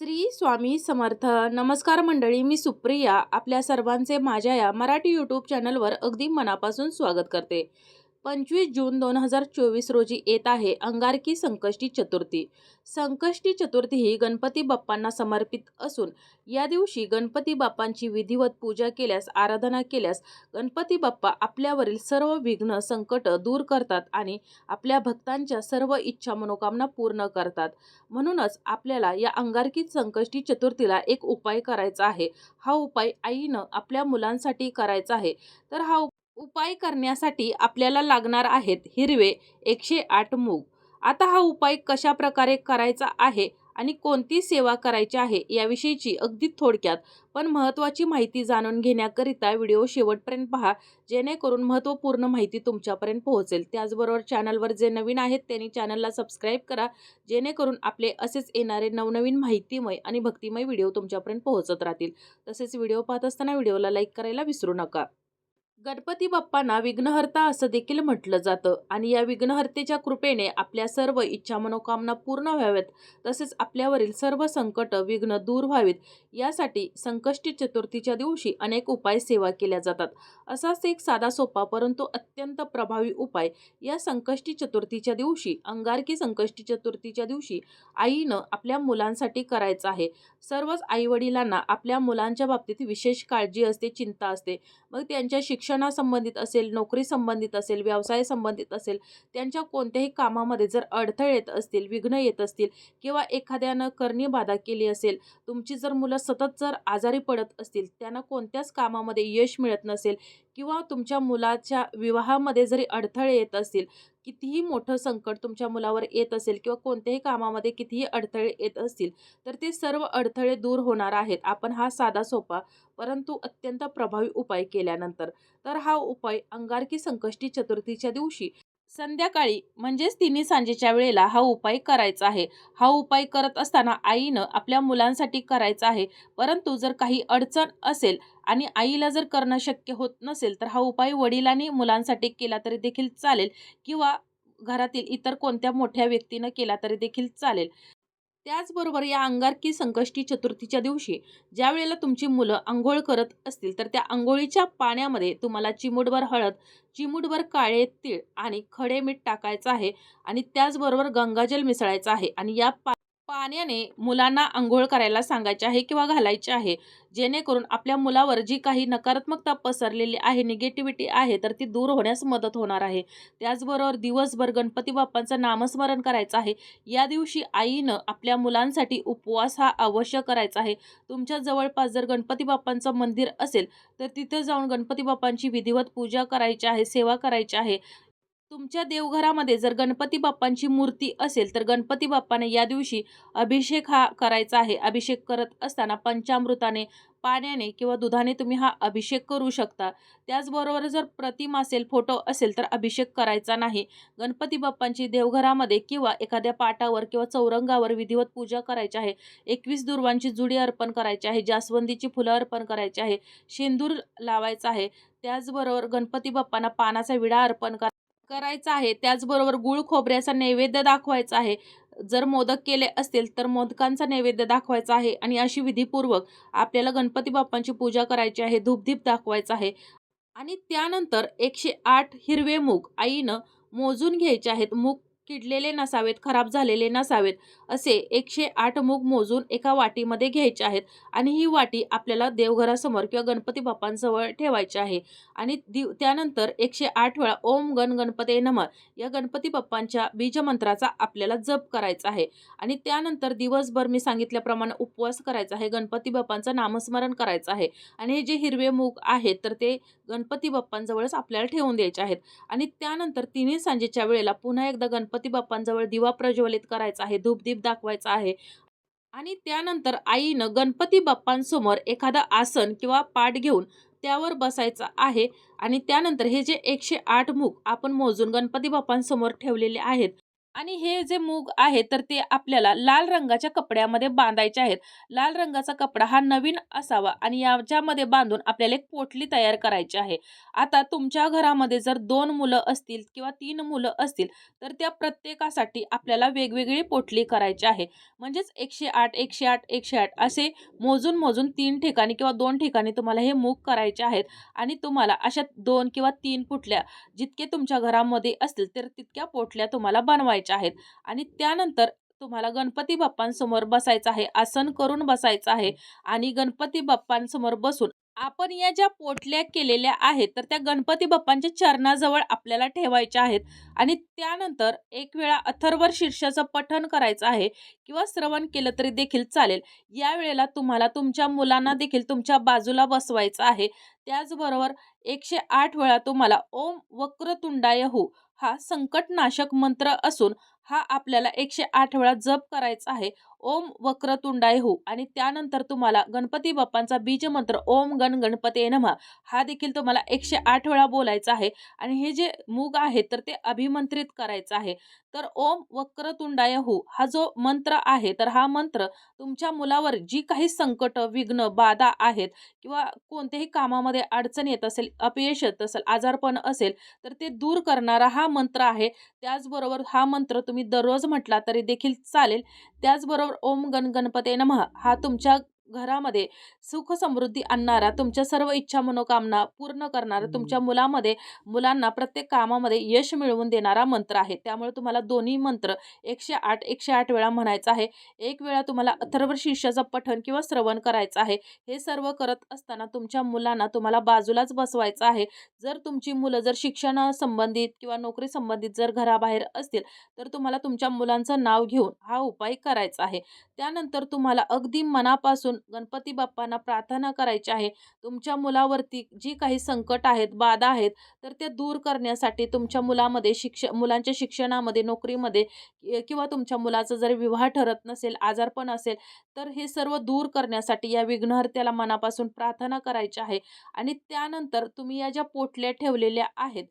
श्री स्वामी समर्थ. नमस्कार मंडळी मी सुप्रिया. आपल्या सर्वांचे माझ्या या मराठी यूट्यूब चॅनलवर अगदी मनापासून स्वागत करते. पंचवीस जून दोन हजार चोवीस रोजी येत आहे अंगारकी संकष्टी चतुर्थी. संकष्टी चतुर्थी ही गणपती बाप्पांना समर्पित असून या दिवशी गणपती बाप्पांची विधिवत पूजा केल्यास आराधना केल्यास गणपती बाप्पा आपल्यावरील सर्व विघ्न संकट दूर करतात आणि आपल्या भक्तांच्या सर्व इच्छा मनोकामना पूर्ण करतात. म्हणूनच आपल्याला या अंगारकी संकष्टी चतुर्थीला एक उपाय करायचा आहे. हा उपाय आईनं आपल्या मुलांसाठी करायचा आहे. तर हा उपाय करण्यासाठी आपल्याला लागणार आहेत हिरवे एकशे आठ मूग. आता हा उपाय कशा प्रकारे करायचा आहे आणि कोणती सेवा करायची आहे याविषयीची अगदी थोडक्यात पण महत्त्वाची माहिती जाणून घेण्याकरिता व्हिडिओ शेवटपर्यंत पहा. जेणेकरून महत्त्वपूर्ण माहिती तुमच्यापर्यंत पोहोचेल. त्याचबरोबर चॅनलवर जे नवीन आहेत त्यांनी चॅनलला सबस्क्राईब करा. जेणेकरून आपले असेच येणारे नवनवीन माहितीमय आणि भक्तिमय व्हिडिओ तुमच्यापर्यंत पोहोचत राहतील. तसेच व्हिडिओ पाहत असताना व्हिडिओला लाईक करायला विसरू नका. गणपती बाप्पांना विघ्नहर्ता असं देखील म्हटलं जातं. आणि या विघ्नहर्तेच्या कृपेने आपल्या सर्व इच्छा मनोकामना पूर्ण व्हाव्यात. तसेच आपल्यावरील सर्व संकट विघ्न दूर व्हावेत. यासाठी संकष्टी चतुर्थीच्या दिवशी अनेक उपाय सेवा केल्या जातात. असाच एक साधा सोपा परंतु अत्यंत प्रभावी उपाय या संकष्टी चतुर्थीच्या दिवशी अंगारकी संकष्टी चतुर्थीच्या दिवशी आईनं आपल्या मुलांसाठी करायचं आहे. सर्वच आईवडिलांना आपल्या मुलांच्या बाबतीत विशेष काळजी असते चिंता असते. मग त्यांच्या शिक्षणासंबंधित असेल नोकरी संबंधित असेल व्यवसाय संबंधित असेल त्यांच्या कोणत्याही कामामध्ये जर अडथळे येत असतील विघ्न येत असतील किंवा एखाद्यानं करणी बाधा केली असेल तुमची जर मुलं सतत जर आजारी पडत असतील त्यांना कोणत्याच कामामध्ये यश मिळत नसेल किंवा तुमच्या मुलाच्या विवाहामध्ये जरी अडथळे येत असतील कितीही मोठं संकट तुमच्या मुलावर येत असेल किंवा कोणत्याही कामामध्ये कितीही अडथळे येत असतील तर ते सर्व अडथळे दूर होणार आहेत. आपण हा साधा सोपा परंतु अत्यंत प्रभावी उपाय केल्यानंतर. तर हा उपाय अंगारकी संकष्टी चतुर्थीच्या दिवशी संध्याकाळी म्हणजेच तिन्ही सांजेच्या वेळेला हा उपाय करायचा आहे. हा उपाय करत असताना आईनं आपल्या मुलांसाठी करायचा आहे. परंतु जर काही अडचण असेल आणि आईला जर करणं शक्य होत नसेल तर हा उपाय वडिलांनी मुलांसाठी केला तरी देखील चालेल किंवा घरातील इतर कोणत्या मोठ्या व्यक्तीनं केला तरी देखील चालेल. त्याचबरोबर या अंगारकी संकष्टी चतुर्थीच्या दिवशी ज्या वेळेला तुमची मुलं आंघोळ करत असतील तर त्या आंघोळीच्या पाण्यामध्ये तुम्हाला चिमूटभर हळद चिमूटभर काळे तीळ आणि खडे मीठ टाकायचं आहे आणि त्याचबरोबर गंगाजल मिसळायचं आहे आणि या पा पाण्याने मुलांना आंघोळ करायला सांगायचे आहे किंवा घालायचे आहे. जेणेकरून आपल्या मुलावर जी काही नकारात्मकता पसरलेली आहे निगेटिव्हिटी आहे तर ती दूर होण्यास मदत होणार आहे. त्याचबरोबर दिवसभर गणपती बाप्पांचं नामस्मरण करायचं आहे. या दिवशी आईनं आपल्या मुलांसाठी उपवास हा अवश्य करायचा आहे. तुमच्या जवळपास जर गणपती बाप्पांचं मंदिर असेल तर तिथे जाऊन गणपती बाप्पांची विधिवत पूजा करायची आहे सेवा करायची आहे. तुमच्या देवघरामध्ये जर गणपती बाप्पांची मूर्ती असेल तर गणपती बाप्पाने या दिवशी अभिषेक हा करायचा आहे. अभिषेक करत असताना पंचामृताने पाण्याने किंवा दुधाने तुम्ही हा अभिषेक करू शकता. त्याचबरोबर जर प्रतिमा असेल फोटो असेल तर अभिषेक करायचा नाही. गणपती बाप्पांची देवघरामध्ये किंवा एखाद्या पाटावर किंवा चौरंगावर विधिवत पूजा करायची आहे. एकवीस दुर्वांची जुडी अर्पण करायची आहे. जास्वंदीची फुलं अर्पण करायची आहे. शेंदूर लावायचा आहे. त्याचबरोबर गणपती बाप्पांना पानाचा विडा अर्पण करा करायचा आहे त्याचबरोबर गुळ खोबऱ्याचा नैवेद्य दाखवायचा आहे. जर मोदक केले असतील तर मोदकांचा नैवेद्य दाखवायचा आहे आणि अशी विधीपूर्वक आपल्याला गणपती बाप्पांची पूजा करायची आहे धूपदीप दाखवायचा आहे. आणि त्यानंतर एकशे आठ हिरवे मूग आईनं मोजून घ्यायचे आहेत. मूग किडलेले नसावेत खराब झालेले नसावेत असे एकशे आठ मूग मोजून एका वाटीमध्ये घ्यायचे आहेत आणि ही वाटी आपल्याला देवघरासमोर किंवा गणपती बाप्पांजवळ ठेवायची आहे. आणि दिव त्यानंतर एकशे आठ वेळा ओम गण गणपते नम या गणपती बाप्पांच्या बीजमंत्राचा आपल्याला जप करायचा आहे. आणि त्यानंतर दिवसभर मी सांगितल्याप्रमाणे उपवास करायचा आहे गणपती बाप्पांचं नामस्मरण करायचं आहे. आणि हे जे हिरवे मूग आहेत तर ते गणपती बाप्पांजवळच आपल्याला ठेवून द्यायचे आहेत. आणि त्यानंतर तिन्ही सांजेच्या वेळेला पुन्हा एकदा गणपती बाप्पांजवळ दिवा प्रज्वलित करायचा आहे धूपदीप दाखवायचा आहे. आणि त्यानंतर आईनं गणपती बाप्पांसमोर एखादं आसन किंवा पाठ घेऊन त्यावर बसायचं आहे. आणि त्यानंतर हे जे एकशे आठ मूग आपण मोजून गणपती बाप्पांसमोर ठेवलेले आहेत आणि हे जे मूग आहे तर ते आपल्याला लाल रंगाच्या कपड्यामध्ये बांधायचे आहेत. लाल रंगाचा कपडा हा नवीन असावा आणि याच्यामध्ये बांधून आपल्याला एक पोटली तयार करायची आहे. आता तुमच्या घरामध्ये जर दोन मुलं असतील किंवा तीन मुलं असतील तर त्या प्रत्येकासाठी आपल्याला वेगवेगळी पोटली करायची आहे. म्हणजेच एकशे आठ एकशे आठ एकशे आठ असे मोजून मोजून तीन ठिकाणी किंवा दोन ठिकाणी तुम्हाला हे मूग करायचे आहेत. आणि तुम्हाला अशा दोन किंवा तीन पुटल्या जितके तुमच्या घरामध्ये असतील तर तितक्या पोटल्या तुम्हाला बनवायच्या आहेत आणि त्यानंतर तुम्हाला गणपती बाप्पांसमोर बसायचं आहे आसन करून बसायचं आहे आणि गणपती बाप्पांसमोर बसून आपण या ज्या पोटल्या केलेल्या आहेत तर त्या गणपती बाप्पांच्या चरणाजवळ आपल्याला ठेवायच्या आहेत आणि त्यानंतर एक वेळा अथर्वर शीर्षाचं पठण करायचं आहे किंवा श्रवण केलं तरी देखील चालेल. या वेळेला तुम्हाला तुमच्या मुलांना देखील तुमच्या बाजूला बसवायचं आहे. त्याचबरोबर एकशे आठ वेळा तुम्हाला ओम वक्रतुंडाय हो हा संकटनाशक मंत्र असून हा आपल्याला एकशे आठ वेळा जप करायचा आहे. ओम वक्रतुंडाय हो. आणि त्यानंतर तुम्हाला गणपती बाप्पांचा बीज मंत्र ओम गण गणपती नमः हा देखील तुम्हाला एकशे आठ वेळा बोलायचा आहे. आणि हे जे मूग आहे तर ते अभिमंत्रित करायचं आहे. तर ओम वक्रतुंडाय हो हा जो मंत्र आहे तर हा मंत्र तुमच्या मुलावर जी काही संकट विघ्न बाधा आहेत किंवा कोणत्याही कामामध्ये अडचण येत असेल अपयश येत असेल आजारपण असेल तर ते दूर करणारा हा मंत्र आहे. त्याचबरोबर हा मंत्र तुम्ही दररोज म्हटला तरी देखील चालेल. त्याचबरोबर ओम गण गणपते नमः. हा तुमच्या घरामध्ये सुख समृद्धी आणणारा तुमच्या सर्व इच्छा मनोकामना पूर्ण करणारा तुमच्या मुलामध्ये मुलांना प्रत्येक कामामध्ये यश मिळवून देणारा मंत्र आहे. त्यामुळे तुम्हाला दोन्ही मंत्र एकशे आठ एकशे आठ वेळा म्हणायचं आहे. एक वेळा तुम्हाला अथर्व शीर्षाचं पठण किंवा श्रवण करायचं आहे. हे सर्व करत असताना तुमच्या मुलांना तुम्हाला बाजूलाच बसवायचं आहे. जर तुमची मुलं जर शिक्षणासंबंधित किंवा नोकरी संबंधित जर घराबाहेर असतील तर तुम्हाला तुमच्या मुलांचं नाव घेऊन हा उपाय करायचा आहे. त्यानंतर तुम्हाला अगदी मनापासून गणपती बाप्पांना प्रार्थना करायची आहे. तुमच्या मुलावरती जी काही संकट आहेत बाधा आहेत तर ते दूर करण्यासाठी तुमच्या मुलामध्ये शिक्ष मुलांच्या शिक्षणामध्ये नोकरीमध्ये किंवा तुमच्या मुलाचा जर विवाह ठरत नसेल आजारपण असेल तर हे सर्व दूर करण्यासाठी या विघ्नहर्त्याला मनापासून प्रार्थना करायची आहे. आणि त्यानंतर तुम्ही या ज्या पोटल्या ठेवलेल्या आहेत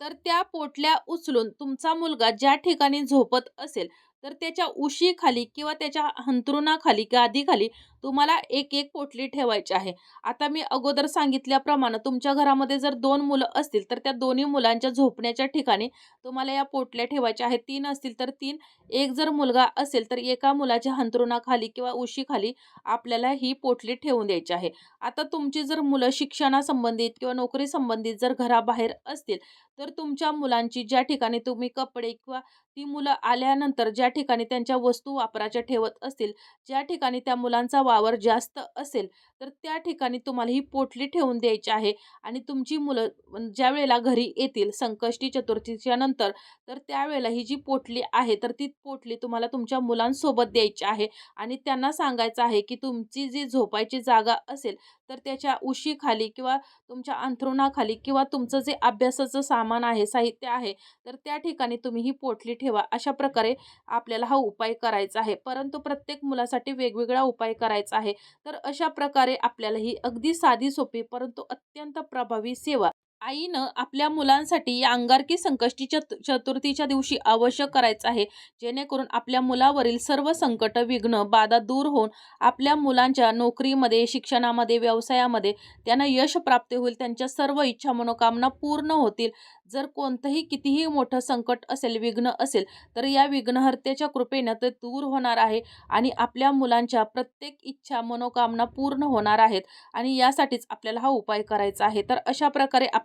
तर त्या पोटल्या उचलून तुमचा मुलगा ज्या ठिकाणी झोपत असेल तर त्याच्या उशीखाली किंवा त्याच्या हंतरुणाखाली गादीखाली तुम्हाला एक एक पोटली ठेवायची आहे. आता मी अगोदर सांगितल्याप्रमाणे तुमच्या घरामध्ये जर दोन मुलं असतील तर त्या दोन्ही मुलांच्या झोपण्याच्या ठिकाणी तुम्हाला या पोटल्या ठेवायच्या आहेत. तीन असतील तर तीन एक जर मुलगा असेल तर एका मुलाच्या हंतरुणाखाली किंवा उशीखाली आपल्याला ही पोटली ठेवून द्यायची आहे. आता तुमची जर मुलं शिक्षणासंबंधित किंवा नोकरी संबंधित जर घराबाहेर असतील तर तुमच्या मुलांची ज्या ठिकाणी तुम्ही कपडे किंवा ती मुलं आल्यानंतर ज्या ठिकाणी त्यांच्या वस्तू वापराच्या ठेवत असतील ज्या ठिकाणी त्या मुलांचा वावर जास्त असेल तर त्या ठिकाणी तुम्हाला ही पोटली ठेवून द्यायची आहे आणि तुमची मुलं ज्या वेळेला घरी येतील संकष्टी चतुर्थीच्या नंतर तर त्यावेळेला ही जी पोटली आहे तर ती पोटली तुम्हाला तुमच्या मुलांसोबत द्यायची आहे आणि त्यांना सांगायचं आहे की तुमची जी झोपायची जागा असेल तर त्याच्या उशीखाली किंवा तुमच्या अंथरुणाखाली किंवा तुमचं जे अभ्यासाचं सामान आहे साहित्य आहे तर त्या ठिकाणी तुम्ही ही पोटली ठेवा. अशा प्रकारे आपल्याला हा उपाय करायचा आहे. परंतु प्रत्येक मुलासाठी वेगवेगळा उपाय करायचा आहे. तर अशा प्रकारे आपल्याला ही अगदी साधी सोपी परंतु अत्यंत प्रभावी सेवा आईनं आपल्या मुलांसाठी या अंगारकी संकष्टी चतु चतुर्थीच्या दिवशी आवश्यक करायचं आहे. जेणेकरून आपल्या मुलावरील सर्व संकट विघ्न बाधा दूर होऊन आपल्या मुलांच्या नोकरीमध्ये शिक्षणामध्ये व्यवसायामध्ये त्यांना यश प्राप्त होईल त्यांच्या सर्व इच्छा मनोकामना पूर्ण होतील. जर कोणतंही कितीही मोठं संकट असेल विघ्न असेल तर या विघ्नहर्त्याच्या कृपेनं ते दूर होणार आहे आणि आपल्या मुलांच्या प्रत्येक इच्छा मनोकामना पूर्ण होणार आहेत आणि यासाठीच आपल्याला हा उपाय करायचा आहे. तर अशा प्रकारे